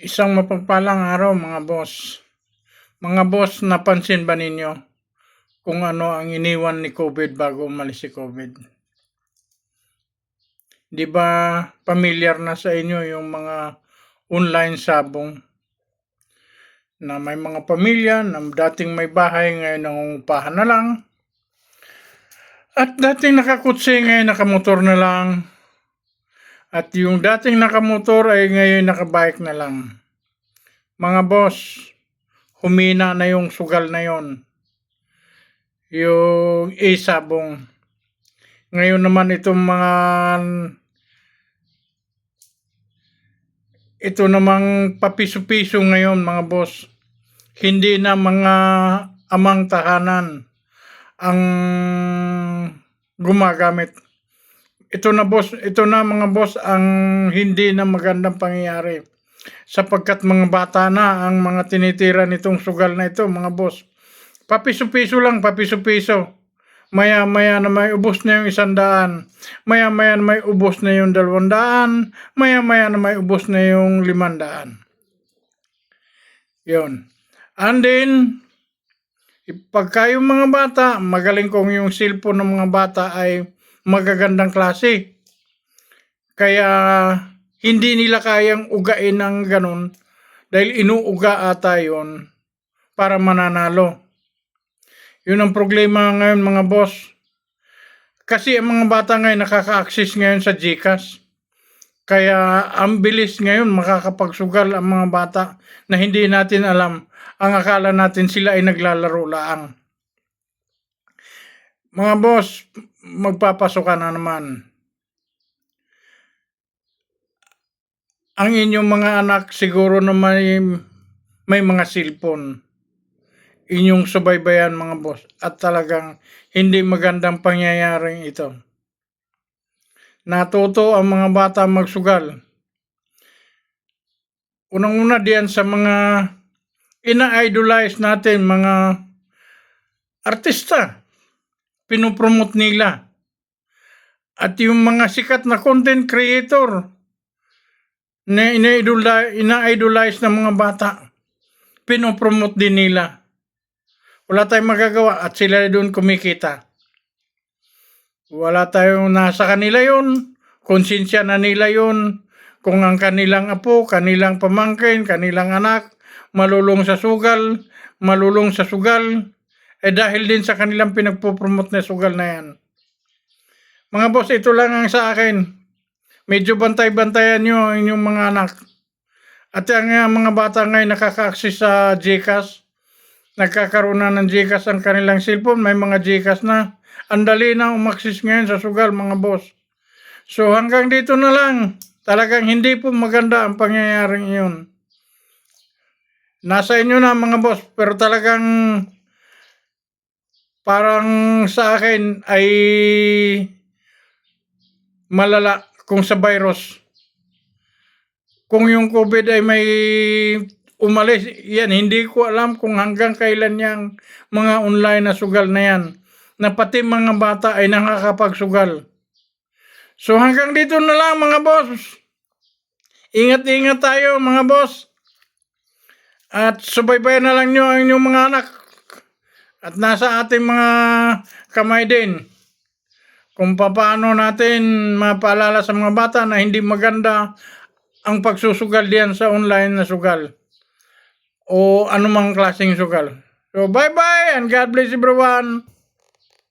Isang mapagpalang araw mga boss. Mga boss, napansin ba ninyo kung ano ang iniwan ni COVID bago umalis si COVID? Di ba familiar na sa inyo yung mga online sabong na may mga pamilya na dating may bahay ngayon nangungupahan na lang at dating nakakutsi ngayon nakamotor na lang at yung dating nakamotor ay ngayon nakabike na lang. Mga boss, humina na yung sugal na yon. Yung isabong. Ngayon naman itong mga ito namang papiso-piso ngayon mga boss. Hindi na mga amang tahanan ang gumagamit ito na boss, ito na mga boss ang hindi na magandang pangyayari. Sapagkat mga bata na ang mga tinitira nitong sugal na ito, mga boss. Papiso-piso lang, papiso-piso. Maya-maya na may ubos na yung isang daan. Maya-maya na may ubos na yung dalawang daan. Maya-maya na may ubos na yung limandaan. Yun. And then, pagka yung mga bata, magaling kong yung cellphone ng mga bata ay magagandang klase. Kaya hindi nila kayang ugain ng ganun dahil inuuga ata yun para mananalo. Yun ang problema ngayon mga boss. Kasi ang mga bata ngayon nakaka-access ngayon sa GCash. Kaya ang bilis ngayon makakapagsugal ang mga bata na hindi natin alam. Ang akala natin sila ay naglalaro laang. Mga boss, magpapasok ka na naman. Ang inyong mga anak siguro na may, may mga cellphone. Inyong subaybayan mga boss. At talagang hindi magandang pangyayaring ito. Natuto ang mga bata magsugal. Unang-una diyan sa mga ina-idolize natin mga artista pinopromote nila. At yung mga sikat na content creator na ina-idolize ng mga bata, pinopromote din nila. Wala tayong magagawa at sila doon kumikita. Wala tayong nasa kanila yon konsensya na nila yon kung ang kanilang apo, kanilang pamangkin, kanilang anak, malulong sa sugal, malulong sa sugal, eh dahil din sa kanilang pinagpo-promote na sugal na yan. Mga boss, ito lang ang sa akin. Medyo bantay-bantayan nyo ang inyong mga anak. At ang uh, mga bata ngayon nakaka-access sa GCash. Nagkakaroon na ng GCash ang kanilang cellphone. May mga GCash na. Ang dali na umaksis ngayon sa sugal mga boss. So hanggang dito na lang. Talagang hindi po maganda ang pangyayaring iyon. Nasa inyo na mga boss. Pero talagang parang sa akin ay malala kung sa virus. Kung yung COVID ay may umalis, yan, hindi ko alam kung hanggang kailan yung mga online na sugal na yan. Na pati mga bata ay nakakapagsugal. So hanggang dito na lang mga boss. Ingat-ingat tayo mga boss. At subaybayan na lang nyo ang inyong mga anak. At nasa ating mga kamay din kung paano natin mapaalala sa mga bata na hindi maganda ang pagsusugal diyan sa online na sugal o anumang klaseng sugal. So bye-bye and God bless everyone.